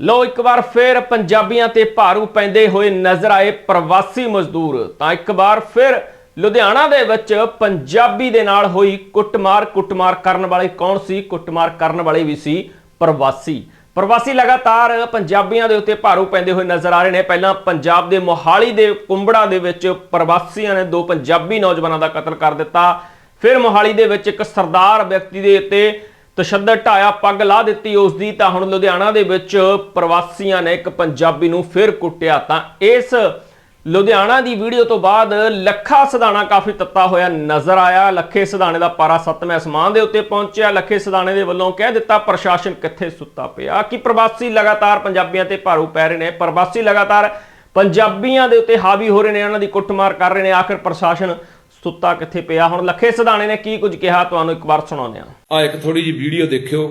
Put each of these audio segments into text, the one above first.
ਲੋ ਇੱਕ ਵਾਰ ਫੇਰ ਪੰਜਾਬੀਆਂ ਤੇ ਭਾਰੂ ਪੈਂਦੇ ਹੋਏ ਨਜ਼ਰ ਆਏ ਪ੍ਰਵਾਸੀ ਮਜ਼ਦੂਰ। ਤਾਂ ਇੱਕ ਵਾਰ ਫਿਰ ਲੁਧਿਆਣਾ ਦੇ ਵਿੱਚ ਪੰਜਾਬੀ ਦੇ ਨਾਲ ਹੋਈ ਕੁੱਟਮਾਰ। ਕੁੱਟਮਾਰ ਕਰਨ ਵਾਲੇ ਕੌਣ ਸੀ? ਕੁੱਟਮਾਰ ਕਰਨ ਵਾਲੇ ਵੀ ਸੀ ਪ੍ਰਵਾਸੀ। ਪ੍ਰਵਾਸੀ ਲਗਾਤਾਰ ਪੰਜਾਬੀਆਂ ਦੇ ਉੱਤੇ ਭਾਰੂ ਪੈਂਦੇ ਹੋਏ ਨਜ਼ਰ ਆ ਰਹੇ ਨੇ। ਪਹਿਲਾਂ ਪੰਜਾਬ ਦੇ ਮੋਹਾਲੀ ਦੇ ਕੁੰਬੜਾ ਦੇ ਵਿੱਚ ਪ੍ਰਵਾਸੀਆਂ ਨੇ ਦੋ ਪੰਜਾਬੀ ਨੌਜਵਾਨਾਂ ਦਾ ਕਤਲ ਕਰ ਦਿੱਤਾ। ਫਿਰ ਮੋਹਾਲੀ ਦੇ ਵਿੱਚ ਇੱਕ ਸਰਦਾਰ ਵਿਅਕਤੀ ਦੇ ਉੱਤੇ ਤਸ਼ੱਦਦ ਢਾਇਆ ਪੱਗ ਲਾ ਦਿੱਤੀ ਉਸ ਦੀ ਤਾਂ ਹੁਣ ਲੁਧਿਆਣਾ ਦੇ ਵਿੱਚ ਪ੍ਰਵਾਸੀਆਂ ਨੇ ਇੱਕ ਪੰਜਾਬੀ ਨੂੰ ਫਿਰ ਕੁੱਟਿਆ। ਤਾਂ ਇਸ ਲੁਧਿਆਣਾ ਦੀ ਵੀਡੀਓ ਤੋਂ ਬਾਅਦ ਲੱਖਾ ਸਦਾਣਾ ਕਾਫੀ ਤੱਤਾ ਹੋਇਆ ਨਜ਼ਰ ਆਇਆ। ਲੱਖੇ ਸਦਾਣੇ ਦਾ ਪਾਰਾ ਸੱਤਵੇਂ ਅਸਮਾਨ ਦੇ ਉੱਤੇ ਪਹੁੰਚਿਆ। ਲੱਖੇ ਸਦਾਣੇ ਦੇ ਵੱਲੋਂ ਕਹਿ ਦਿੱਤਾ, ਪ੍ਰਸ਼ਾਸਨ ਕਿੱਥੇ ਸੁੱਤਾ ਪਿਆ? ਕਿ ਪ੍ਰਵਾਸੀ ਲਗਾਤਾਰ ਪੰਜਾਬੀਆਂ ਤੇ ਭਾਰੂ ਪੈ ਰਹੇ ਨੇ। ਪ੍ਰਵਾਸੀ ਲਗਾਤਾਰ ਪੰਜਾਬੀਆਂ ਦੇ ਉੱਤੇ ਹਾਵੀ ਹੋ ਰਹੇ ਨੇ, ਉਹਨਾਂ ਦੀ ਕੁੱਟਮਾਰ ਕਰ ਰਹੇ ਨੇ। ਆਖਿਰ ਪ੍ਰਸ਼ਾਸਨ ਸੁੱਤਾ ਕਿੱਥੇ ਪਿਆ? ਹੁਣ ਲੱਖੇ ਸਦਾਣੇ ਨੇ ਕੀ ਕੁਝ ਕਿਹਾ? ਤੁਹਾਨੂੰ ਇੱਕ ਵਾਰ ਸੁਣਾਉਂਦੇ ਹਾਂ। ਆ ਇੱਕ ਥੋੜੀ ਜਿਹੀ ਵੀਡੀਓ ਦੇਖਿਓ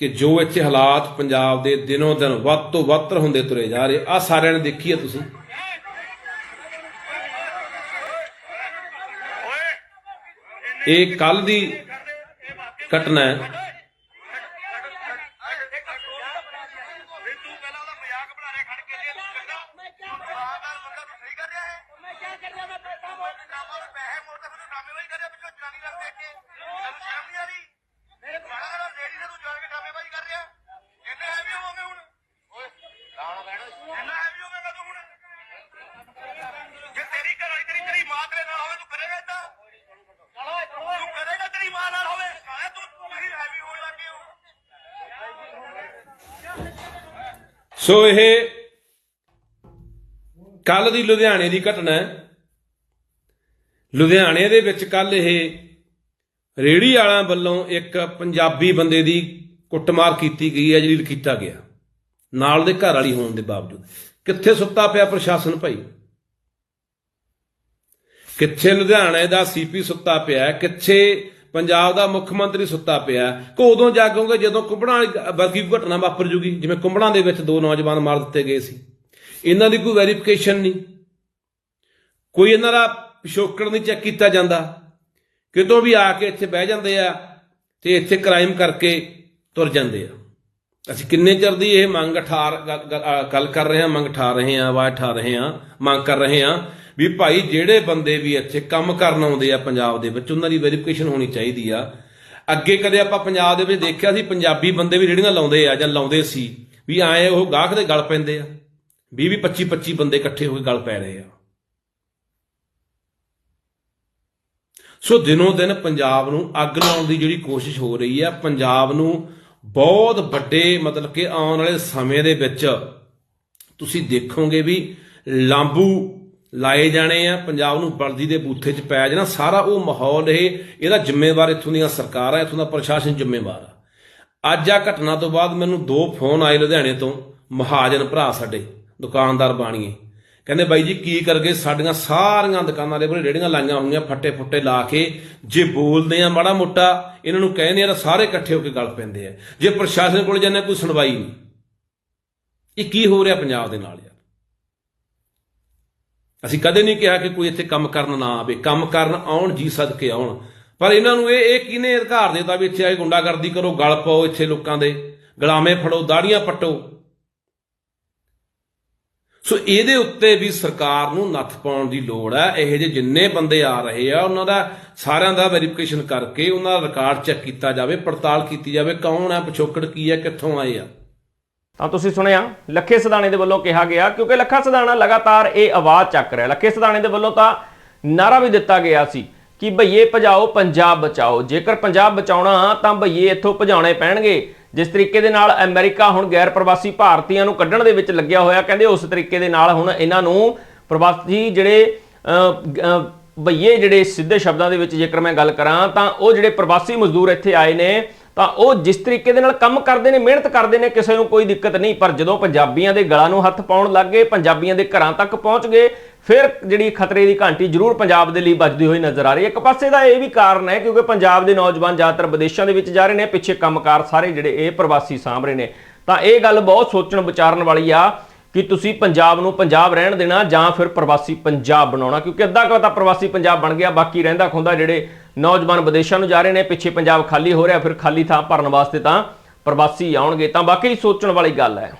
ਕਿ ਜੋ ਇੱਥੇ ਹਾਲਾਤ ਪੰਜਾਬ ਦੇ ਦਿਨੋਂ ਦਿਨ ਵੱਧ ਤੋਂ ਵੱਧਰ ਹੁੰਦੇ ਤੁਰੇ ਜਾ ਰਹੇ। ਆ ਸਾਰਿਆਂ ਨੇ ਦੇਖੀ ਹੈ ਤੁਸੀਂ? ਇਹ ਕੱਲ ਦੀ ਘਟਨਾ ਹੈ। ਤੂੰ ਪਹਿਲਾਂ ਉਹਦਾ ਮਜ਼ਾਕ ਬਣਾ ਰਿਹਾ ਖੜ ਕੇ ਜੇ ਤੂੰ ਕਹਿੰਦਾ ਦੁਕਾਨਦਾਰ ਬੰਦਾ ਤੂੰ ਸਹੀ ਕਰ ਰਿਹਾ ਹੈ। ਮੈਂ ਕੀ ਕਰ ਰਿਹਾ ਮੈਂ ਪੈਸਾ ਮੋੜ ਪੈਸੇ ਮੋੜ ਕੇ ਤੂੰ ਨਾਮੇ ਵਾਈ ਕਰ ਰਿਹਾ ਪਿੱਛੋਂ ਜਨਾਨੀ ਰੱਖ ਦੇ ਕੇ ਤੈਨੂੰ ਸ਼ਰਮ ਨਹੀਂ ਆ ਰਹੀ ਮੇਰੇ ਦੁਕਾਨਾਂ ਦਾ ਰੇੜੀ ਤੇ ਤੂੰ ਜਾ ਕੇ ਨਾਮੇਬਾਜ਼ੀ ਕਰ ਰਿਹਾ ਇੰਨੇ ਹੈਵੀ ਹੋਵੋਗੇ ਹੁਣ ਓਏ ਲਾਣਾ ਬੈਣਾ ਇੰਨਾ ਹੈਵੀ ਹੋਵੇਗਾ ਤੂੰ ਹੁਣ ਜੇ ਤੇਰੀ ਘਰ ਵਾਲੀ ਤੇਰੀ ਤੇਰੀ ਮਾਂ ਤੇਰੇ ਨਾਲ ਹੋਵੇ ਤੂੰ ਕਰੇਗਾ ਏਦਾਂ ਤੂੰ ਕਰੇਗਾ ਤੇਰੀ ਮਾਂ ਨਾਲ ਹੋਵੇ ਸਾਲਿਆ ਤੂੰ ਤੁਸੀਂ ਹੈਵੀ ਹੋਣ ਲੱਗੇ ਹੋ ਸੋ ਇਹ ਕੱਲ ਦੀ ਲੁਧਿਆਣੇ ਦੀ ਘਟਨਾ ਹੈ। ਲੁਧਿਆਣੇ ਦੇ ਵਿੱਚ ਕੱਲ ਇਹ ਰੇੜੀ ਵਾਲਿਆਂ ਵੱਲੋਂ ਇੱਕ ਪੰਜਾਬੀ ਬੰਦੇ ਦੀ ਕੁੱਟਮਾਰ ਕੀਤੀ ਗਈ ਹੈ ਜਲੀਲ ਕੀਤਾ ਗਿਆ। ਨਾਲ ਦੇ ਘਰ ਵਾਲੀ ਹੋਣ ਦੇ ਬਾਵਜੂਦ। ਕਿੱਥੇ ਸੁੱਤਾ ਪਿਆ ਪ੍ਰਸ਼ਾਸਨ ਭਾਈ? ਕਿੱਥੇ ਲੁਧਿਆਣੇ ਦਾ ਸੀਪੀ ਸੁੱਤਾ ਪਿਆ ਕਿੱਥੇ ਪੰਜਾਬ ਦਾ ਮੁੱਖ ਮੰਤਰੀ ਸੁੱਤਾ ਪਿਆ ਹੈ? ਕਿ ਉਦੋਂ ਜਾਗੋਗੇ ਜਦੋਂ ਕੁੰਬੜਾਂ ਵਰਗੀ ਘਟਨਾ ਵਾਪਰ ਜੂਗੀ, ਜਿਵੇਂ ਕੁੰਬੜਾਂ ਦੇ ਵਿੱਚ ਦੋ ਨੌਜਵਾਨ ਮਾਰ ਦਿੱਤੇ ਗਏ ਸੀ। ਇਹਨਾਂ ਦੀ ਕੋਈ ਵੈਰੀਫਿਕੇਸ਼ਨ ਨਹੀਂ। ਕੋਈ ਇਹਨਾਂ ਦਾ ਪਿਛੋਕੜ ਨਹੀਂ ਚੈੱਕ ਕੀਤਾ ਜਾਂਦਾ। ਕਿਤੋਂ ਵੀ ਆ ਕੇ ਇੱਥੇ ਬਹਿ ਜਾਂਦੇ ਆ ਤੇ ਇੱਥੇ ਕ੍ਰਾਈਮ ਕਰਕੇ ਤੁਰ ਜਾਂਦੇ ਆ। ਅਸੀਂ ਕਿੰਨੇ ਚਿਰ ਦੀ ਇਹ ਮੰਗ ਠਾਰ ਗੱਲ ਕਰ ਰਹੇ ਹਾਂ, ਮੰਗ ਠਾ ਰਹੇ ਹਾਂ, ਆਵਾਜ਼ ਠਾ ਰਹੇ ਹਾਂ, ਮੰਗ ਕਰ ਰਹੇ ਹਾਂ। ਵੀ ਭਾਈ ਜਿਹੜੇ ਬੰਦੇ ਵੀ ਇੱਥੇ ਕੰਮ ਕਰਨ ਆਉਂਦੇ ਆ ਪੰਜਾਬ ਦੇ ਵਿੱਚ, ਉਹਨਾਂ ਦੀ ਵੈਰੀਫਿਕੇਸ਼ਨ ਹੋਣੀ ਚਾਹੀਦੀ ਆ। ਅੱਗੇ ਕਦੇ ਆਪਾਂ ਪੰਜਾਬ ਦੇ ਵਿੱਚ ਦੇਖਿਆ ਸੀ, ਪੰਜਾਬੀ ਬੰਦੇ ਵੀ ਰੇੜੀਆਂ ਲਾਉਂਦੇ ਆ ਜਾਂ ਲਾਉਂਦੇ ਸੀ, ਵੀ ਆਏ ਉਹ ਗਾਹਕ ਦੇ ਗਲ ਪੈਂਦੇ ਆ। 20 20 25 25 ਬੰਦੇ ਇਕੱਠੇ ਹੋ ਕੇ ਗਲ ਪੈ ਰਹੇ ਆ। ਸੋ ਦਿਨੋਂ ਦਿਨ ਪੰਜਾਬ ਨੂੰ ਅੱਗ ਲਾਉਣ ਦੀ ਜਿਹੜੀ ਕੋਸ਼ਿਸ਼ ਹੋ ਰਹੀ ਆ, ਪੰਜਾਬ ਨੂੰ ਬਹੁਤ ਵੱਡੇ ਮਤਲਬ ਕਿ ਆਉਣ ਵਾਲੇ ਸਮੇਂ ਦੇ ਵਿੱਚ ਤੁਸੀਂ ਦੇਖੋਗੇ ਵੀ ਲਾਂਬੂ ਲਾਏ ਜਾਣੇ ਆ, ਪੰਜਾਬ ਨੂੰ ਬਲਦੀ ਦੇ ਬੂਥੇ 'ਚ ਪੈ ਜਾਣਾ, ਸਾਰਾ ਉਹ ਮਾਹੌਲ ਇਹ, ਇਹਦਾ ਜ਼ਿੰਮੇਵਾਰ ਇੱਥੋਂ ਦੀਆਂ ਸਰਕਾਰਾਂ ਇੱਥੋਂ ਦਾ ਪ੍ਰਸ਼ਾਸਨ ਜ਼ਿੰਮੇਵਾਰ ਆ। ਅੱਜ ਆ ਘਟਨਾ ਤੋਂ ਬਾਅਦ ਮੈਨੂੰ ਦੋ ਫੋਨ ਆਏ ਲੁਧਿਆਣੇ ਤੋਂ, ਮਹਾਜਨ ਭਰਾ ਸਾਡੇ, ਦੁਕਾਨਦਾਰ ਬਾਣੀਏ। ਕਹਿੰਦੇ, ਬਾਈ ਜੀ, ਕੀ ਕਰਗੇ? ਸਾਡੀਆਂ ਸਾਰੀਆਂ ਦੁਕਾਨਾਂ ਦੇ ਕੋਲ ਰੇੜੀਆਂ ਲਾਈਆਂ ਹੋਈਆਂ, ਫੱਟੇ ਫੁੱਟੇ ਲਾ ਕੇ, ਜੇ ਬੋਲਦੇ ਆ ਮਾੜਾ ਮੋਟਾ, ਇਹਨਾਂ ਨੂੰ ਕਹਿੰਦੇ ਆ ਤਾਂ ਸਾਰੇ ਇਕੱਠੇ ਹੋ ਕੇ ਗੱਲ ਪੈਂਦੇ ਆ। ਜੇ ਪ੍ਰਸ਼ਾਸਨ ਕੋਲ ਜਾਂਦੇ ਕੋਈ ਸੁਣਵਾਈ ਨਹੀਂ। ਇਹ ਕੀ ਹੋ ਰਿਹਾ ਪੰਜਾਬ ਦੇ ਨਾਲ? ਅਸੀਂ ਕਦੇ ਨਹੀਂ ਕਿਹਾ ਕਿ ਕੋਈ ਇੱਥੇ ਕੰਮ ਕਰਨ ਨਾ ਆਵੇ, ਕੰਮ ਕਰਨ ਆਉਣ, ਜੀ ਸਦਕੇ ਆਉਣ। ਪਰ ਇਹਨਾਂ ਨੂੰ ਇਹ ਇਹ ਕਿਹਨੇ ਅਧਿਕਾਰ ਦੇਤਾ ਵੀ ਇੱਥੇ ਆਏ ਗੁੰਡਾਗਰਦੀ ਕਰੋ, ਗਲ ਪਾਓ ਇੱਥੇ ਲੋਕਾਂ ਦੇ, ਗਲਾਮੇ ਫੜੋ, ਦਾੜੀਆਂ ਪੱਟੋ। ਸੋ ਇਹਦੇ ਉੱਤੇ ਵੀ ਸਰਕਾਰ ਨੂੰ ਨੱਥ ਪਾਉਣ ਦੀ ਲੋੜ ਹੈ। ਇਹ ਜਿਹੇ ਜਿੰਨੇ ਬੰਦੇ ਆ ਰਹੇ ਆ, ਉਹਨਾਂ ਦਾ ਸਾਰਿਆਂ ਦਾ ਵੈਰੀਫਿਕੇਸ਼ਨ ਕਰਕੇ ਉਹਨਾਂ ਦਾ ਰਿਕਾਰਡ ਚੈੱਕ ਕੀਤਾ ਜਾਵੇ, ਪੜਤਾਲ ਕੀਤੀ ਜਾਵੇ, ਕੌਣ ਹੈ, ਪਿਛੋਕੜ ਕੀ ਹੈ, ਕਿੱਥੋਂ ਆਏ ਆ। ਤਾਂ ਤੁਸੀਂ ਸੁਣਿਆ ਲੱਖੇ ਸਦਾਣੇ ਦੇ ਵੱਲੋਂ ਕਿਹਾ ਗਿਆ ਕਿਉਂਕਿ ਲੱਖਾ ਸਦਾਣਾ ਲਗਾਤਾਰ ਇਹ ਆਵਾਜ਼ ਚੱਕ ਰਿਹਾ। ਲੱਖੇ ਸਦਾਣੇ ਦੇ ਵੱਲੋਂ ਤਾਂ ਨਾਰਾ ਵੀ ਦਿੱਤਾ ਗਿਆ ਸੀ ਕਿ ਭਈਏ ਭਜਾਓ ਪੰਜਾਬ ਬਚਾਓ। ਜੇਕਰ ਪੰਜਾਬ ਬਚਾਉਣਾ ਤਾਂ ਭਈਏ ਇੱਥੋਂ ਭਜਾਉਣੇ ਪੈਣਗੇ। ਜਿਸ ਤਰੀਕੇ ਦੇ ਨਾਲ ਅਮਰੀਕਾ ਹੁਣ ਗੈਰ ਪ੍ਰਵਾਸੀ ਭਾਰਤੀਆਂ ਨੂੰ ਕੱਢਣ ਦੇ ਵਿੱਚ ਲੱਗਿਆ ਹੋਇਆ ਕਹਿੰਦੇ ਉਸ ਤਰੀਕੇ ਦੇ ਨਾਲ ਹੁਣ ਇਹਨਾਂ ਨੂੰ ਪ੍ਰਵਾਸੀ ਜਿਹੜੇ ਅਹ, ਭਈਏ ਜਿਹੜੇ ਸਿੱਧੇ ਸ਼ਬਦਾਂ ਦੇ ਵਿੱਚ ਜੇਕਰ ਮੈਂ ਗੱਲ ਕਰਾਂ ਤਾਂ ਉਹ ਜਿਹੜੇ ਪ੍ਰਵਾਸੀ ਮਜ਼ਦੂਰ ਇੱਥੇ ਆਏ ਨੇ ਤਾਂ ਉਹ ਜਿਸ ਤਰੀਕੇ ਦੇ ਨਾਲ ਕੰਮ ਕਰਦੇ ਨੇ, ਮਿਹਨਤ ਕਰਦੇ ਨੇ, ਕਿਸੇ ਨੂੰ ਕੋਈ ਦਿੱਕਤ ਨਹੀਂ। ਪਰ ਜਦੋਂ ਪੰਜਾਬੀਆਂ ਦੇ ਗਲਾਂ ਨੂੰ ਹੱਥ ਪਾਉਣ ਲੱਗ ਗਏ, ਪੰਜਾਬੀਆਂ ਦੇ ਘਰਾਂ ਤੱਕ ਪਹੁੰਚ ਗਏ, ਫਿਰ ਜਿਹੜੀ ਖਤਰੇ ਦੀ ਘੰਟੀ ਜ਼ਰੂਰ ਪੰਜਾਬ ਦੇ ਲਈ ਵੱਜਦੀ ਹੋਈ ਨਜ਼ਰ ਆ ਰਹੀ ਹੈ। ਇੱਕ ਪਾਸੇ ਦਾ ਇਹ ਵੀ ਕਾਰਨ ਹੈ, ਕਿਉਂਕਿ ਪੰਜਾਬ ਦੇ ਨੌਜਵਾਨ ਜ਼ਿਆਦਾਤਰ ਵਿਦੇਸ਼ਾਂ ਦੇ ਵਿੱਚ ਜਾ ਰਹੇ ਨੇ, ਪਿੱਛੇ ਕੰਮਕਾਰ ਸਾਰੇ ਜਿਹੜੇ ਇਹ ਪ੍ਰਵਾਸੀ ਸਾਂਭ ਰਹੇ ਨੇ। ਤਾਂ ਇਹ ਗੱਲ ਬਹੁਤ ਸੋਚਣ ਵਿਚਾਰਨ ਵਾਲੀ ਆ ਕਿ ਤੁਸੀਂ ਪੰਜਾਬ ਨੂੰ ਪੰਜਾਬ ਰਹਿਣ ਦੇਣਾ ਜਾਂ ਫਿਰ ਪ੍ਰਵਾਸੀ ਪੰਜਾਬ ਬਣਾਉਣਾ, ਕਿਉਂਕਿ ਅੱਧਾ ਕੁ ਤਾਂ ਪ੍ਰਵਾਸੀ ਪੰਜਾਬ ਬਣ ਗਿਆ, ਬਾਕੀ ਰਹਿੰਦਾ ਖੁੰਦਾ ਜਿਹੜੇ ਨੌਜਵਾਨ ਵਿਦੇਸ਼ਾਂ ਨੂੰ ਜਾ ਰਹੇ ਨੇ, ਪਿੱਛੇ ਪੰਜਾਬ ਖਾਲੀ ਹੋ ਰਿਹਾ, ਫਿਰ ਖਾਲੀ ਥਾਂ ਭਰਨ ਵਾਸਤੇ ਤਾਂ ਪ੍ਰਵਾਸੀ ਆਉਣਗੇ। ਤਾਂ ਵਾਕਈ ਸੋਚਣ ਵਾਲੀ ਗੱਲ ਹੈ।